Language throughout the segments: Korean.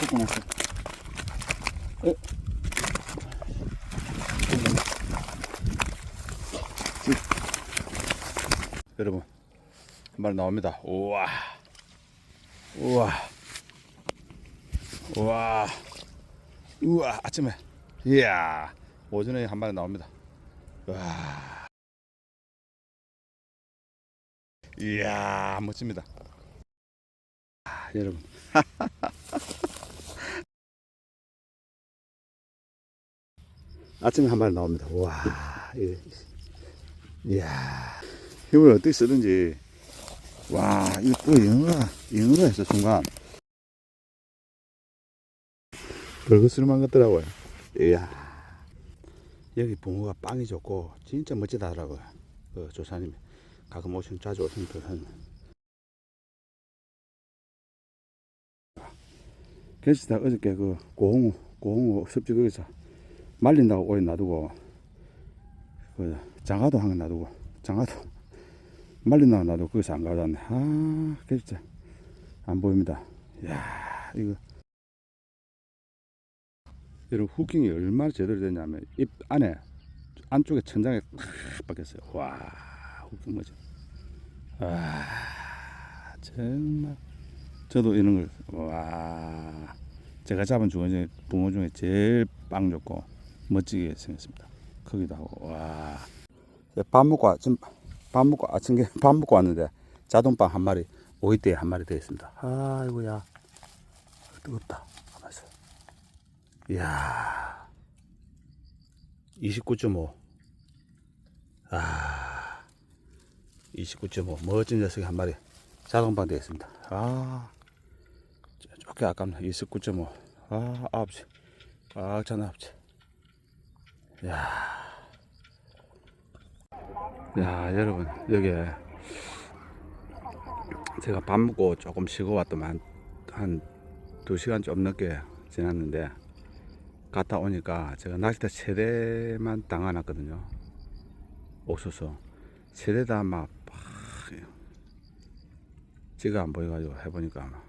뜯고 났어. 어? 여러분, 한 마리 나옵니다. 우와. 우와. 우와. 우와. 아침에. 이야. 오전에 한 마리 나옵니다. 와. 이야, 멋집니다. 아, 여러분. 아침에 한 마리 나옵니다. 와. 이- 이야. 힘을 어떻게 쓰든지. 와, 이거 또 영어가, 영어로 했어, 순간. 벌거스름한 것더라고요. 이야. 여기 붕어가 빵이 좋고, 진짜 멋지다 하더라고요. 그 조사님이. 가끔 오시면, 자주 오시는 분은. 그래서 다 어저께 그 고홍우, 고홍우 습지 거기서 말린다고 오래 놔두고, 그 장화도 한 개 놔두고, 장화도 말린다고 놔두고 거기서 안 가져왔네. 아, 그 진짜 안 보입니다. 이야, 이거. 여러분, 후킹이 얼마나 제대로 됐냐면, 입 안에, 안쪽에 천장에 탁 박혔어요. 와, 후킹 뭐지? 와, 정말. 저도 이런 걸, 와, 제가 잡은 중어 중에, 붕어 중에 제일 빵 좋고, 멋지게 생겼습니다. 크기도 하고, 와. 밥 먹고, 와- 지금 밥 먹고, 아침에 밥 먹고 왔는데, 자동빵 한 마리, 오이대에 한 마리 되어 있습니다. 아이고야. 뜨겁다. 가만 있어. 이야. 29.5. 아. 29.5. 멋진 녀석이 한 마리. 자동빵 되어 있습니다. 아. 좋게 아깝네. 29.5. 아, 9시. 아, 전 9시. 야. 야, 여러분, 여기에 제가 밥 먹고 조금 쉬고 왔더만 한 2시간 좀 넘게 지났는데 갔다 오니까 제가 낚싯대 세 대만 당해놨거든요. 옥수수. 세 대 다 막, 막, 지가 안 보여가지고 해보니까 막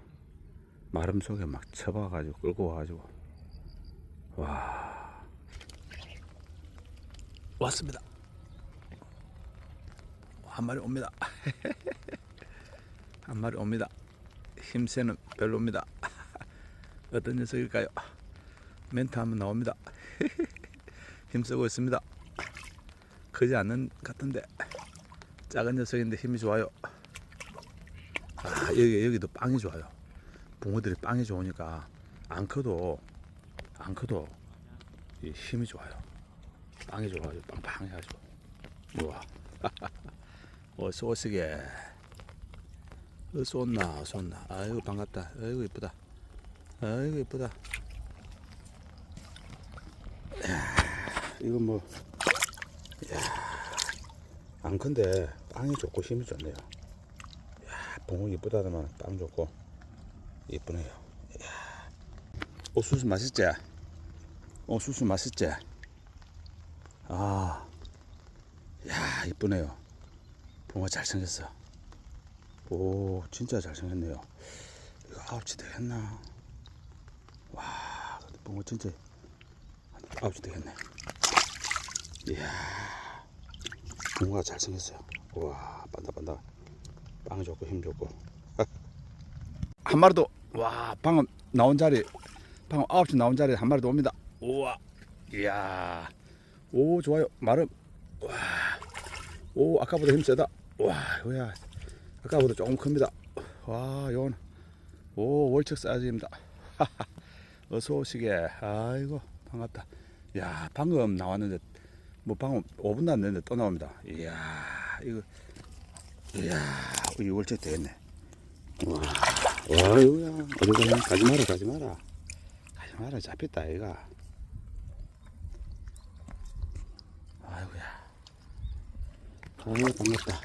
마름 속에 막 쳐박아가지고 끌고 와가지고 와 왔습니다. 한 마리 옵니다. 한 마리 옵니다. 힘세는 별로입니다. 어떤 녀석일까요? 멘트 한번 나옵니다. 힘쓰고 있습니다. 크지 않는 것 같은데 작은 녀석인데 힘이 좋아요. 아 여기 여기도 빵이 좋아요. 붕어들이 빵이 좋으니까 안 커도 안 커도 이 힘이 좋아요. 빵이 좋아가지고 빵빵해가지고 우와. 어서 오시게. 어서 온나, 어서 온나. 아이고, 반갑다. 아이고, 이쁘다. 아이고, 이쁘다. 이거 뭐, 이야, 안 큰데, 빵이 좋고 힘이 좋네요. 이야, 붕어 이쁘다더만 빵 좋고, 이쁘네요. 옥수수 맛있지? 옥수수 맛있지? 아, 야, 이쁘네요. 붕어 잘생겼어. 오, 진짜 잘생겼네요. 이거 아홉치 되겠나? 와, 근데 붕어 진짜 아홉치 되겠네. 이야, 붕어가 잘생겼어요. 와, 반다반다. 빵 좋고 힘 좋고. 한 마리 더. 와, 방금 나온 자리, 방금 아홉치 나온 자리에 한 마리 더 옵니다. 우와, 이야, 오 좋아요. 마름. 와, 오 아까보다 힘 세다. 와, 이거야. 아까보다 조금 큽니다. 와, 요건 오 월척 사이즈입니다. 어서 오시게. 아이고 반갑다. 야, 방금 나왔는데 뭐 방금 5분도 안 됐는데 또 나옵니다. 이야, 이거 이야, 이 월척 되겠네. 와, 와, 이거야. 어디 가냐? 가지 마라, 가지 마라. 가지 마라, 잡혔다, 얘가. 아이고야. 아유. 아유, 반갑다.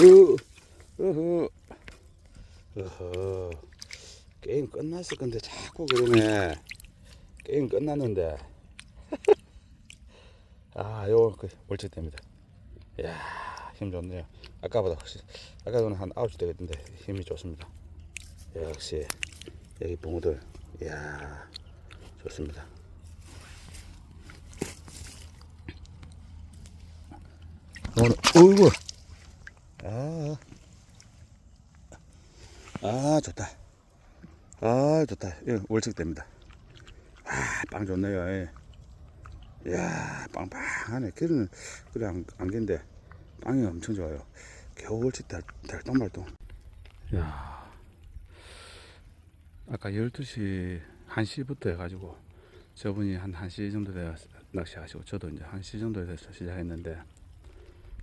으, 어허. 어허. 게임 끝났을 건데 자꾸 그러네. 게임 끝났는데. 아, 요거 그 월척됩니다. 이야, 힘 좋네요. 아까보다 확실히, 아까는 한 9시 되겠는데 힘이 좋습니다. 역시 여기 붕어들 이야 좋습니다 오늘 어이구. 아, 아 좋다. 아 좋다. 이거 월척됩니다. 아빵 좋네요. 예. 이야 빵빵하네. 길은 그래 안, 안긴데 빵이 엄청 좋아요. 겨울치 달, 달동말동. 야. 아까 12시 1시부터 해가지고 저분이 한 1시 정도 돼야 낚시하시고 저도 이제 1시 정도 돼서 시작했는데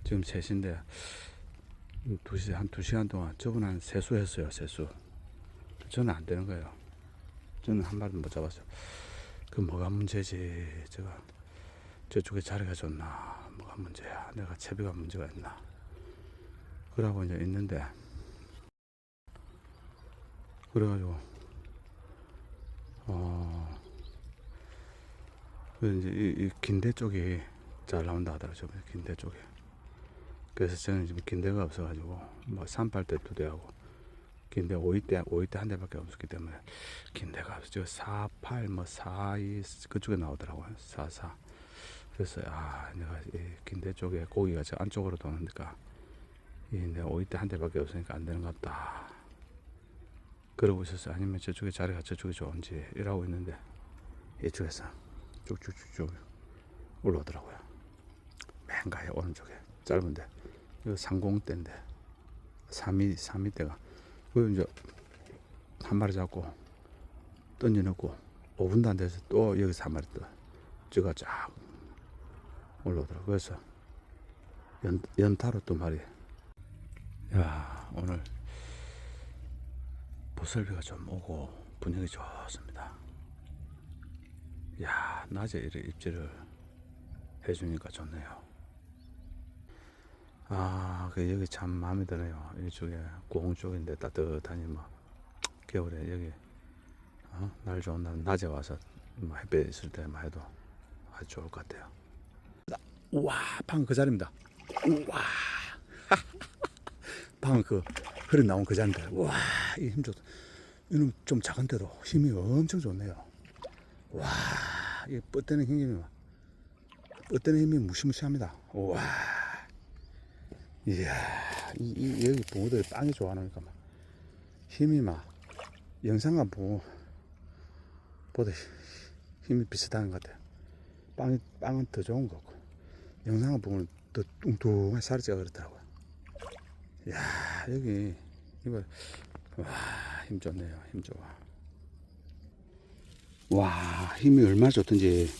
지금 3시인데 2시, 한 2시간 동안 저분 한 세수 했어요 세수. 저는 안 되는 거예요. 저는 한 마리도 못 잡았어요. 그 뭐가 문제지? 제가 저쪽에 자리가 좋나? 뭐가 문제야? 내가 채비가 문제가 있나? 그러고 이제 있는데 그래가지고 어그 이제 이, 이 긴대 쪽이 잘 나온다 하더라고요 긴대 쪽에 그래서 저는 지금 긴대가 없어가지고 뭐 산팔대 두 대하고 긴대 5위대 5위대 한 대밖에 없었기 때문에 긴대가 없어 저 48, 뭐 42 그쪽에 나오더라고요. 44 그래서 아 내가 이 긴대 쪽에 고기가 저 안쪽으로 도는니까 이 내가 5위대 한 대밖에 없으니까 안 되는 것 같다. 그러고 있었어요 아니면 저쪽에 자리가 저쪽이 좋은지 이러고 있는데 이쪽에서 쭉쭉쭉쭉 올라오더라고요. 맨 가에 오른쪽에. 짧은데 이거 상공대인데 3미 3미대가. 그 이제 한 마리 잡고 던져놓고 5분도 안 돼서 또 여기서 한 마리 또 찌가 쫙 올라오더라고. 그래서 연, 연타로 또 말이. 야 오늘 보슬비가 좀 오고 분위기 좋습니다. 야 낮에 이렇게 입질을 해주니까 좋네요 아, 그 여기 참 마음에 드네요. 이쪽에 고흥 쪽인데 따뜻하니 뭐 겨울에 여기 어? 날 좋은 날 낮에 와서 뭐 햇볕 있을 때만 해도 아주 좋을 것 같아요. 우와, 방금 그 자리입니다. 우와, 방금 그 흐르 나온 그 자리인데, 와, 이 힘 좋다. 이놈 좀 작은데도 힘이 엄청 좋네요. 와, 이 뻗대는 힘이 뻗대는 힘이 무시무시합니다. 와. 이야, 이, 이 여기 붕어들이 빵이 좋아하니까 막 힘이 막 영상과 붕어 보다 힘이 비슷한 것 같아요. 빵이 빵은 더 좋은 거고 영상과 붕어는 더 뚱뚱한 살이 찌가 그렇더라고요. 야 여기 이거 와 힘 좋네요, 힘 좋아. 와 힘이 얼마나 좋든지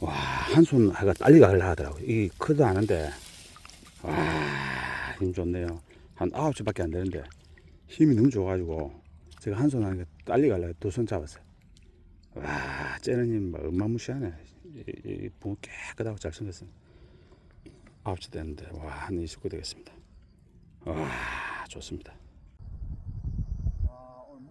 와 한손 하가 딸리가 하려 하더라고요. 이게 크도 않은데. 와, 힘 좋네요. 한 아홉 시밖에 안 되는데 힘이 너무 좋아가지고 제가 한 손 하니까 딸리 갈래 두 손 잡았어요. 와, 뭐 어마무시하네. 이, 이 붕어 깨끗하고 잘생겼어. 아홉 시 됐는데 와, 한 29 되겠습니다. 와, 좋습니다. 아, 오늘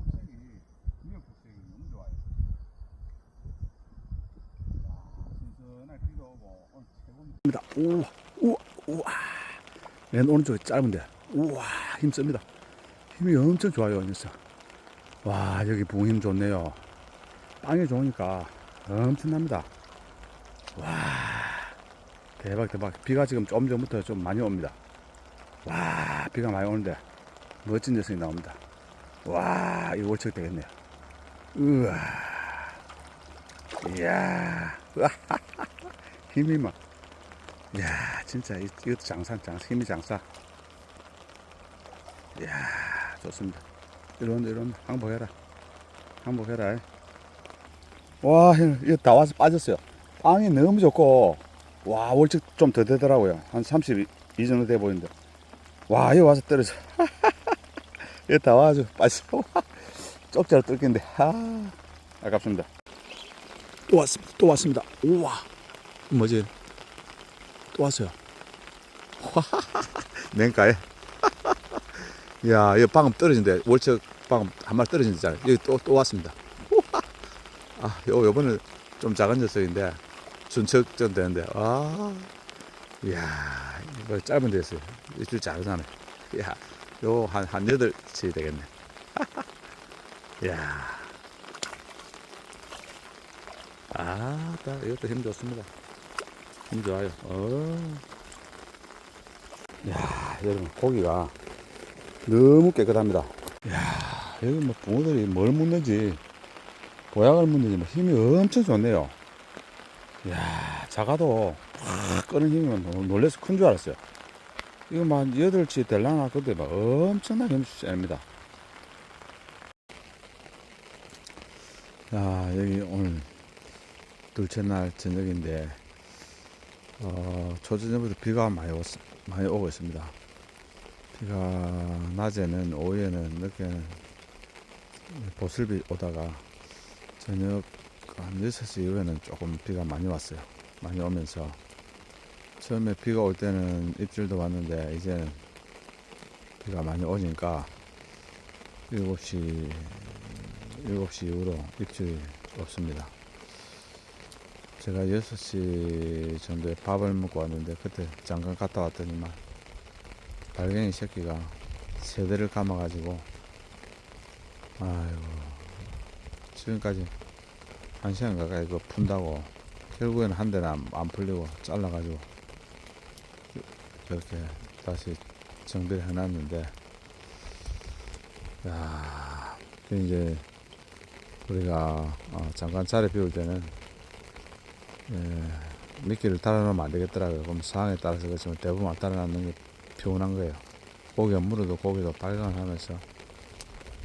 최고입니다. 우와, 우와, 우와. 맨 오른쪽이 짧은데. 우와 힘 씁니다. 힘이 엄청 좋아요 녀석 와 여기 붕힘 좋네요. 빵이 좋으니까 엄청납니다. 와 대박 대박. 비가 지금 좀 전부터 좀 많이 옵니다. 와 비가 많이 오는데 멋진 녀석이 나옵니다. 와 이거 월척 되겠네요. 우와. 이야. 힘이 막이 야 진짜 이- 이것도 장사 장사 힘이 장사. 이야 좋습니다. 이런 이런 항복해라. 항복해라. 와 이거 다 와서 빠졌어요. 빵이 너무 좋고 와 월척 좀 더 되더라고요. 한 32 정도 돼 보이는데. 와 여기 와서 떨어져 이거 다 와가지고. 빠졌어 쪽자로 뜯긴데. 아 아깝습니다. 또 왔습니다. 또 왔습니다. 우와. 뭐지 또 왔어요. 맨가에. 야, 이거 방금 떨어진대. 월척 방금 한 마리 떨어진 데잖아요. 여기 또, 또 왔습니다. 아, 요, 요번에 좀 작은 녀석인데, 순척전 되는데, 아, 이야, 이거 짧은 데였어요. 일주일 작은 하네. 야, 요 한, 한 여덟 치 되겠네. 이야. 아, 딱 이것도 힘 좋습니다. 힘 좋아요. 어. 야, 여러분 고기가 너무 깨끗합니다. 야, 여기 뭐 붕어들이 뭘 묻는지 보약을 묻는지 뭐 힘이 엄청 좋네요. 야, 작아도 팍 끄는 힘이면 놀래서 큰 줄 알았어요. 이거 막 8치 될라나 그때 막 엄청나게 힘 셉니다. 자, 여기 오늘 둘째 날 저녁인데, 어, 초저녁부터 비가 많이, 오, 많이 오고 있습니다. 비가 낮에는, 오후에는, 늦게는 보슬비 오다가 저녁 한 6시 이후에는 조금 비가 많이 왔어요. 많이 오면서 처음에 비가 올 때는 입질도 왔는데 이제는 비가 많이 오니까 7시 7시 이후로 입질이 없습니다. 제가 6시 정도에 밥을 먹고 왔는데 그때 잠깐 갔다 왔더니만 발갱이 새끼가 세 대를 감아가지고 아이고 지금까지 한 시간 가까이 그 푼다고 결국에는 한 대는 안, 안 풀리고 잘라가지고 이렇게 다시 정비를 해놨는데 야그 이제 우리가 어, 잠깐 자리 비울 때는 예, 미끼를 달아놓으면 안 되겠더라고요. 그럼 상황에 따라서 그렇지만 대부분 안 달아놨는 게 피곤한 거예요. 고기가 물어도 고기도 발광하면서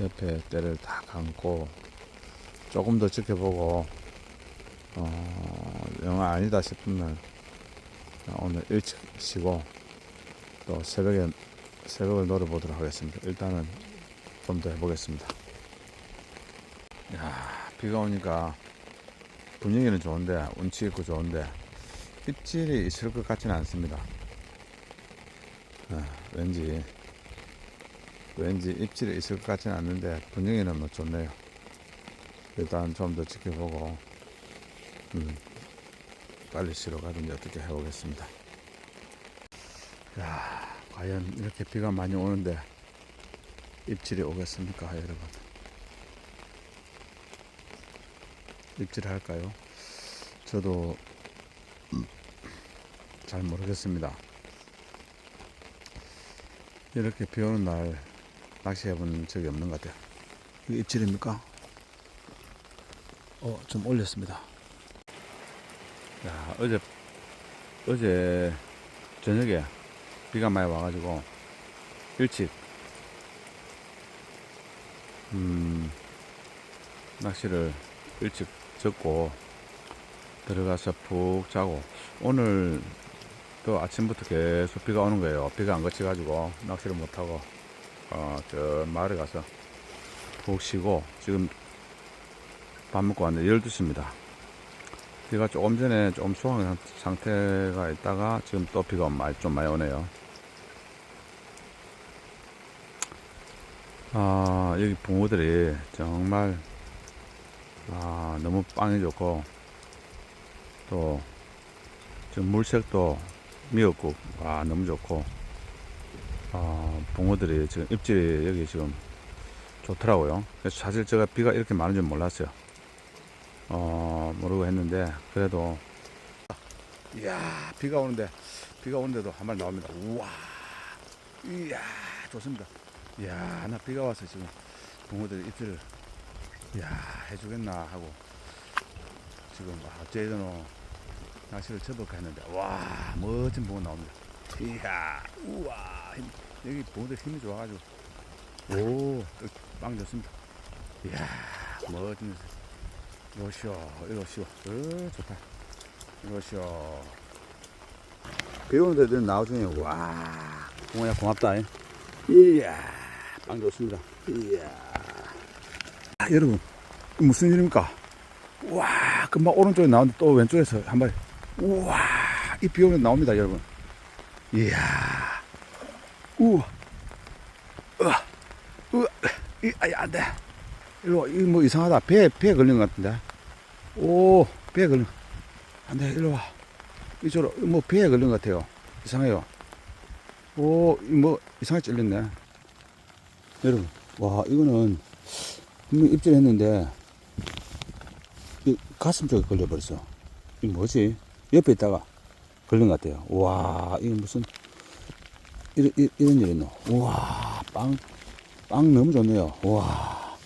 옆에 때를 다 감고 조금 더 지켜보고 어, 영화 아니다 싶으면 오늘 일찍 쉬고 또 새벽에 새벽을 노려보도록 하겠습니다. 일단은 좀 더 해보겠습니다. 야 비가 오니까 분위기는 좋은데 운치 있고 좋은데 입질이 있을 것 같지는 않습니다. 아, 왠지 왠지 입질이 있을 것 같지는 않는데 분위기는 뭐 좋네요. 일단 좀 더 지켜보고 음, 빨리 쉬러 가든지 어떻게 해보겠습니다. 야, 과연 이렇게 비가 많이 오는데 입질이 오겠습니까, 여러분? 입질 할까요? 저도 음, 잘 모르겠습니다. 이렇게 비 오는 날 낚시해 본 적이 없는 것 같아요. 이게 입질입니까? 어, 좀 올렸습니다. 야, 어제, 어제 저녁에 비가 많이 와가지고 일찍, 음, 낚시를 일찍 졌고 들어가서 푹 자고 오늘 또 아침부터 계속 비가 오는 거예요. 비가 안 그쳐가지고 낚시를 못하고 어, 저 마을에 가서 푹 쉬고 지금 밥 먹고 왔는데 12시입니다. 비가 조금 전에 조금 소강 상태가 있다가 지금 또 비가 많이, 좀 많이 오네요. 아, 여기 붕어들이 정말 아, 너무 빵이 좋고 또 지금 물색도 미었고 와 너무 좋고 아, 붕어들이 지금 입질이 여기 지금 좋더라고요. 그래서 사실 제가 비가 이렇게 많은 줄 몰랐어요. 어, 모르고 했는데 그래도 이야 비가 오는데 비가 오는데도 한 마리 나옵니다. 우와 이야 좋습니다. 이야 나 비가 와서 지금 붕어들 입질을 이 야 해주겠나 하고 지금 아, 어제는 낚시를 접을까 했는데 와 멋진 붕어 나옵니다. 이야 우와 힘, 여기 붕어들 힘이 좋아가지고 오빵 좋습니다. 이야 멋진 이것이요, 이것이요. 어, 좋다. 이것이요. 비 오는 데도 나와주네. 와, 공호야 고맙다. 잉. 이야, 빵 좋습니다. 이야. 아, 여러분, 무슨 일입니까? 와, 금방 오른쪽에 나오는데 또 왼쪽에서 한 마리. 우와, 이 비 오면 나옵니다, 여러분. 이야. 우와. 우와. 우와. 이, 아이, 안 돼. 일로 와. 이거 뭐 이상하다. 배, 배 걸린 것 같은데. 오, 배에 걸린. 안 돼, 일로 와. 이쪽으로, 뭐, 배에 걸린 것 같아요. 이상해요. 오, 이 뭐, 이상하게 찔렸네. 여러분, 와, 이거는, 분명 입질했는데 이 가슴 쪽에 걸려버렸어. 이 뭐지? 옆에 있다가 걸린 것 같아요. 와, 이게 무슨 이런 이- 이런 일이 있노? 와, 빵, 빵 너무 좋네요. 와,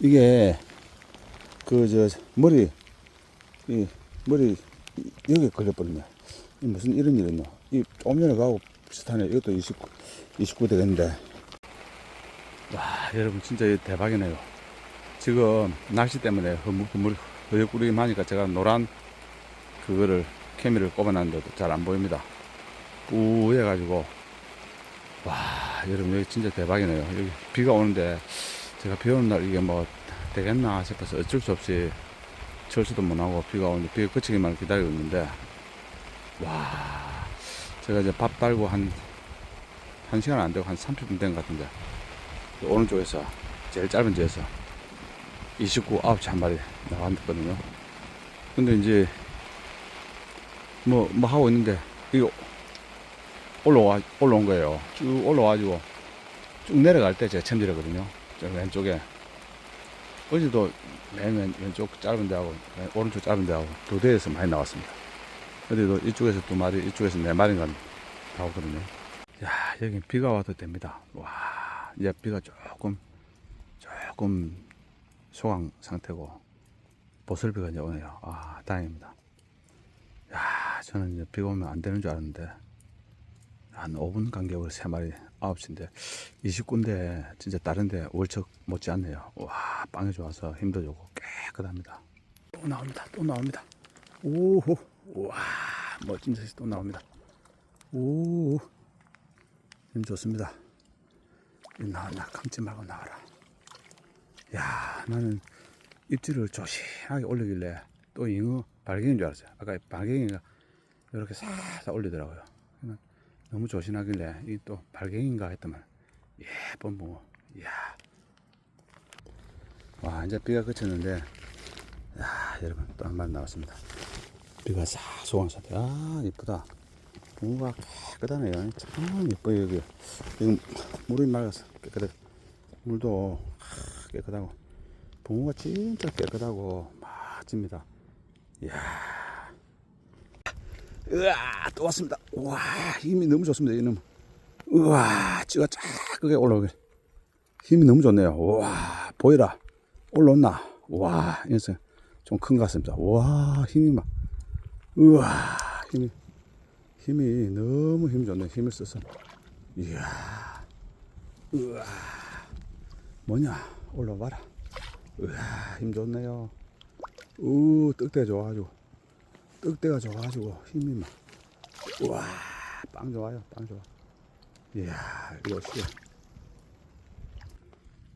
이게 그 저 머리 이 머리 이- 여기 걸려버렸네. 이 무슨 이런 일이 있노? 이 조금 전에 가고 비슷하네. 이것도 29 29 되겠는데. 와, 여러분 진짜 대박이네요. 지금 날씨 때문에 흐물, 흐물, 흐릿구름하니까 제가 노란 그거를 케미를 꼽아놨는데도 잘 안 보입니다. 뿌해가지고 와 여러분 여기 진짜 대박이네요. 여기 비가 오는데 제가 비 오는 날 이게 뭐 되겠나 싶어서 어쩔 수 없이 철수도 못하고 비가 오는데 비가 그치기만 기다리고 있는데 와 제가 이제 밥 달고 한한 시간 안 되고 한 30분 된 것 같은데 오른쪽에서 제일 짧은 지에서 29, 9시 한 마리 나왔거든요. 근데 이제, 뭐, 뭐 하고 있는데, 이거 올라와, 올라온 거예요. 쭉 올라와가지고, 쭉 내려갈 때 제가 챔질했거든요. 저 왼쪽에. 어제도 맨 왼, 왼쪽 짧은 데하고, 왼- 오른쪽 짧은 데하고 두 대에서 많이 나왔습니다. 어제도 이쪽에서 두 마리, 이쪽에서 네 마리가 나오거든요. 야, 여기 비가 와도 됩니다. 와, 이제 비가 조금, 조금 소강 상태고 보슬비가 이제 오네요. 아 다행입니다. 야 저는 이제 비가 오면 안 되는 줄 알았는데 한 5분 간격으로 세 마리 9시인데 29인데 진짜 다른데 월척 못지 않네요. 와 빵이 좋아서 힘도 좋고 깨끗합니다. 또 나옵니다. 또 나옵니다. 오호 와 멋진 듯이 또 나옵니다. 오 힘 좋습니다. 나와 나 감지 말고 나와라. 야, 나는 입질을 조심하게 올리길래 또 잉어 발갱인 줄 알았어요. 아까 발갱이가 이렇게 살살 올리더라고요. 그러면 너무 조심하길래 이 또 발갱인가 했더만 예쁜 붕어. 이야. 와, 이제 비가 그쳤는데, 야, 여러분 또 한 마리 나왔습니다. 비가 싹 소강 상태. 아, 이쁘다. 붕어가 깨끗하네요. 참 이뻐요, 여기. 지금 물이 맑아서 깨끗해. 물도 깨끗하고 붕어가 진짜 깨끗하고 멋집니다. 이야, 으아 또 왔습니다. 와 힘이 너무 좋습니다. 이놈. 우와 찌가 쫙 크게 올라오게 힘이 너무 좋네요. 와 보이라 올라온나. 와 인생 좀큰 것 같습니다. 와 힘이 막 우와 힘이 힘이 너무 힘 좋네. 힘을 써서. 이야. 우와. 뭐냐? 올라와라. 으아 힘 좋네요. 우 떡대 좋아가지고. 떡대가 좋아가지고 힘이 막. 우와 빵 좋아요 빵 좋아. 이야 이거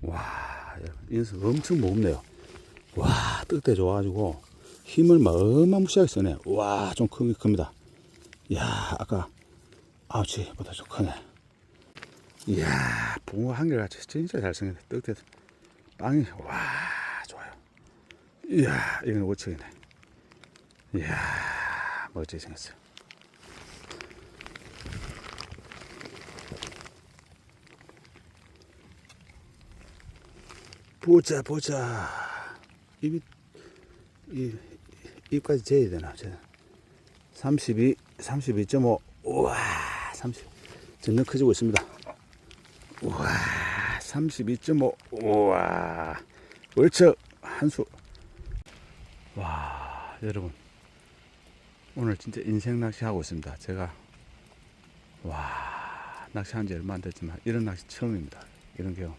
시와 여러분 인수 엄청 무겁네요. 와 떡대 좋아가지고 힘을 막 어마무시하게 쓰네. 와좀 큽니다 이야 아까 아우치보다 좀 크네. 이야 붕어 한결같이 진짜 잘생겼네. 떡대 빵이 와 좋아요. 이야 이건 오척이네. 이야 멋지게 생겼어요 보자 보자. 입이 이 입까지 재야 되나 재 32 32.5 우와 30 점점 커지고 있습니다. 우와 32.5 우와. 월척 한수. 와 여러분. 오늘 진짜 인생 낚시 하고 있습니다. 제가 와 낚시한 지 얼마 안 됐지만 이런 낚시 처음입니다. 이런 경우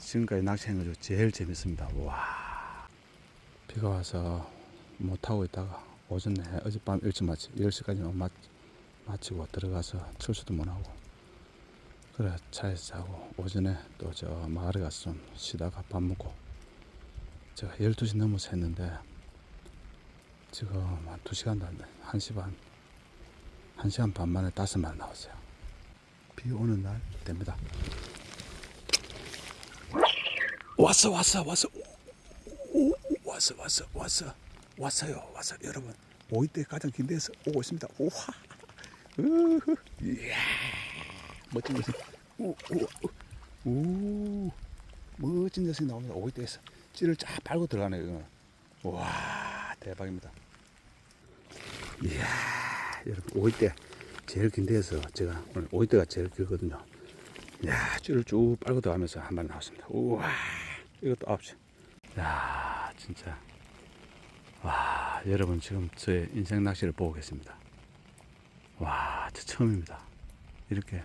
지금까지 낚시한 거 중 제일 재밌습니다. 와. 비가 와서 못하고 있다가 오전에 어젯밤 일찍 마치 10시까지 마, 마치고 들어가서 철수도 못 하고. 그래 차에서 자고 오전에 또 저 마을에 가서 좀 쉬다가 밥 먹고. 제가 12시 넘어서 했는데 지금 한 2시간 도 안 돼. 1시 반 1시간 반 만에 다섯 마리 나왔어요. 비 오는 날 됩니다. 왔어 왔어 왔어. 오, 오, 왔어 왔어 왔어 왔어요 왔어 여러분 오이 때 가장 긴 데서 오고 있습니다 우와 우후. 이야 멋진 멋진 오오오 멋진 녀석이 나옵니다. 오이대에서 찌를 쫙 빨고 들어가네요. 이거는. 와 대박입니다. 이야 여러분 오이대 제일 긴 데에서 제가 오늘 오이대가 제일 길거든요. 이야 찌를 쭉 빨고 들어가면서 한 마리 나왔습니다. 우와 이것도 아홉 시. 야 진짜 와 여러분 지금 저의 인생 낚시를 보고 계십니다. 와, 저 처음입니다. 이렇게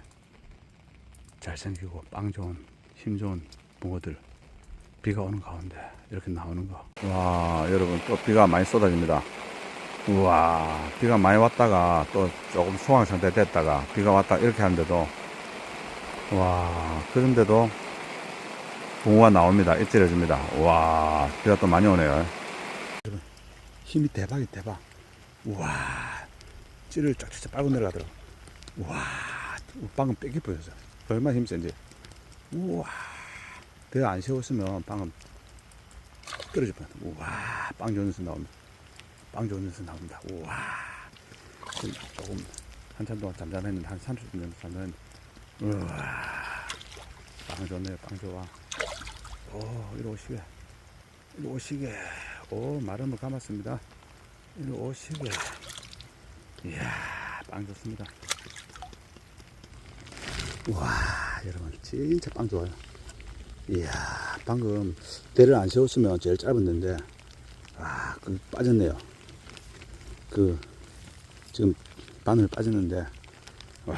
잘생기고 빵 좋은 힘 좋은 붕어들 비가 오는 가운데 이렇게 나오는 거. 와, 여러분 또 비가 많이 쏟아집니다. 우와, 비가 많이 왔다가 또 조금 소강 상태 됐다가 비가 왔다 이렇게 하는데도 와, 그런데도 붕어가 나옵니다. 입질해 줍니다. 와, 비가 또 많이 오네요. 힘이 대박이 대박. 우와. 찌를 쫙쫙 빨고 내려가더라고. 와, 방금 뺏기 보였어. 얼마나 힘 센지. 우와, 내가 안 세웠으면 방금 떨어질 뻔했다. 우와, 빵 좋은 녀석 나옵니다. 빵 좋은 녀석 나옵니다. 우와, 좀 조금 한참 동안 잠잠했는데 한 30분 정도 잠잠했는데. 우와, 빵 좋네요. 빵 좋아. 오, 이리 오시게. 이리 오시게. 오, 마름을 감았습니다. 이리 오시게. 이야, 빵 좋습니다. 와, 여러분, 진짜 빵 좋아요. 이야, 방금 대를 안 세웠으면 제일 짧았는데, 아, 그 빠졌네요. 그, 지금 바늘 빠졌는데, 와,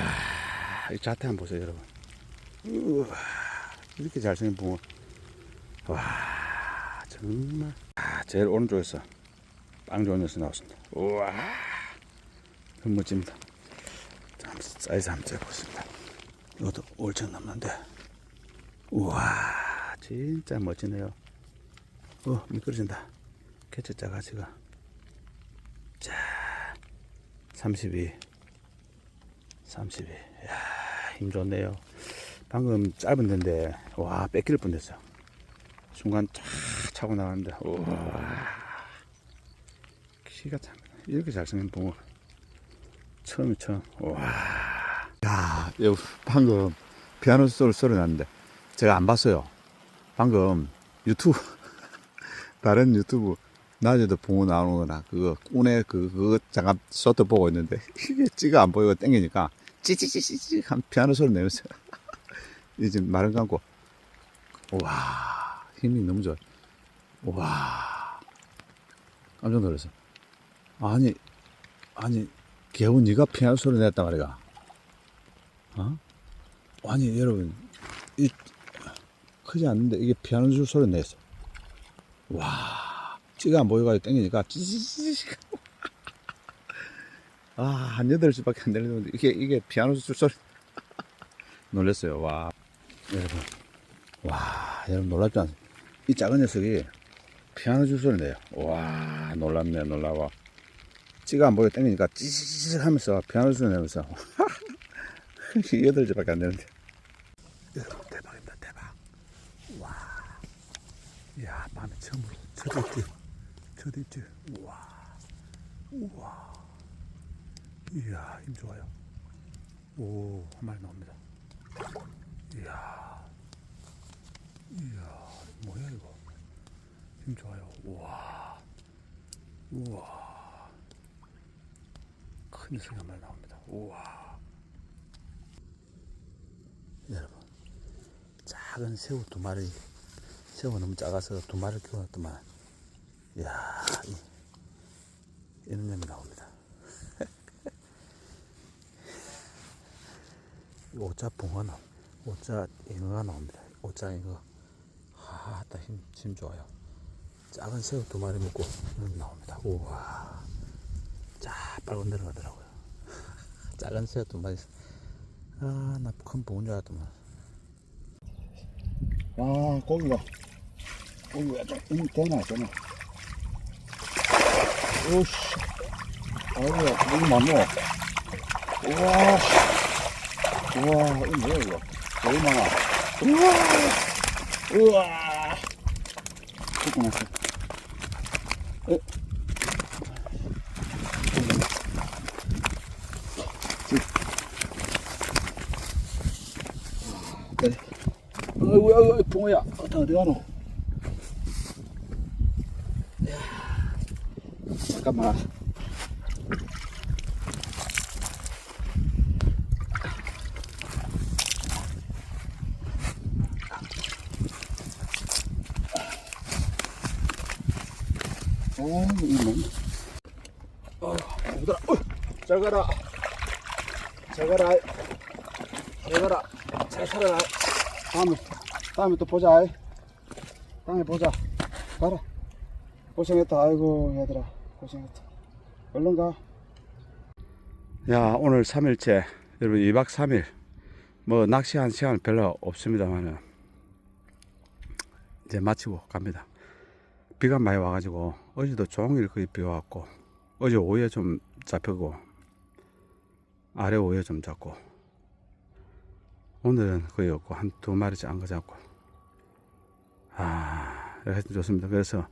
이 자태 한번 보세요, 여러분. 우와, 이렇게 잘생긴 붕어. 와, 정말. 아, 제일 오른쪽에서 빵 좋은 녀석 나왔습니다. 우와. 너무 멋집니다. 사이즈 한번 재보겠습니다. 이것도 올천 남는데. 우와, 진짜 멋지네요. 어, 미끄러진다. 개체 짜가지가. 자, 32. 32. 야, 힘 좋네요. 방금 짧은 데인데, 와, 뺏길 뻔 됐어. 순간 쫙 차고 나갔는데, 우와. 키가 참, 이렇게 잘생긴 붕어. 처음이 처음. 와. 야, 여 방금 피아노 소리 소리 났는데 제가 안 봤어요. 방금 유튜브 다른 유튜브 낮에도 붕어 나오는 거나 그거 운에 그 그거 잠깐 쇼트 보고 있는데 이게 찌가 안 보이고 땡기니까 찌찌찌찌찌 한 피아노 소리 내면서 이제 말은 감고 와 힘이 너무 좋아. 와 깜짝 놀랐어. 아니 아니 겨우 네가 피아노 소리 냈단 말이야. 어? 아니 여러분 이 크지 않는데 이게 피아노 줄 소리 냈어. 와, 찌가 안 보여가지고 땡기니까. 아, 한 여덟 시밖에 안 들리는데 이게 이게 피아노 줄 소리. 놀랐어요. 와, 여러분, 와, 여러분 놀랍지 않습니까? 이 작은 녀석이 피아노 줄 소리 내요. 와, 놀랍네, 놀라워. 찌가 안 보여 땡기니까 찌찌찌 하면서 피아노 소리 내면서. 여덟 개밖에 안 되는데. 여러분 대박입니다 대박. 와. 이야 밤에 처음으로 첫 입질 첫 입질 우와. 우와. 이야 힘 좋아요. 오 한 마리 나옵니다. 이야. 이야 힘 좋아요 우와 우와 큰 녀석이 한 마리 나옵니다. 우와. 여러분, 작은 새우 두 마리, 새우가 너무 작아서 두 마리를 키워놨더만, 이야, 이, 이런 놈이 나옵니다. 이 오자 붕어는, 오자 잉어가 나옵니다. 오자 잉어. 하다 힘, 힘 좋아요. 작은 새우 두 마리 먹고, 나옵니다. 우와. 쫙 빨고 내려가더라고요. 작은 새우 두 마리. 아, 나큰 붕어인 줄 알았더만. 아, 고기가, 고기가 좀, 음, 되나, 되나. 오씨. 아이고야, 고기 많노. 우와. 우와, 이거 뭐야, 이거. 되게 많아. 우와. 우와. 조금 났어. 어? 네. 아이고, 아이고, 붕어야. 다 어디 가노? 잠깐만. 어, 잘 가라. 잘 가라. 잘 가라. 잘 살아라. 다음에, 다음에 또 보자. 다음에 보자. 가라. 고생했다. 아이고, 얘들아. 고생했다. 얼른 가. 야 오늘 3일째 여러분 2박 3일 뭐 낚시한 시간 별로 없습니다만은 이제 마치고 갑니다 비가 많이 와가지고 어제도 종일 거의 비 와갖고 어제 오후에 좀 잡히고 아래 오후에 좀 잡고 오늘은 거의 없고 한 두 마리씩 안거 잡고 아 하여튼 좋습니다 그래서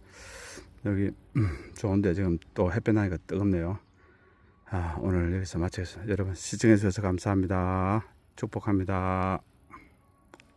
여기 음, 좋은데 지금 또 햇볕 나니까 뜨겁네요 아, 오늘 여기서 마치겠습니다. 여러분 시청해 주셔서 감사합니다. 축복합니다.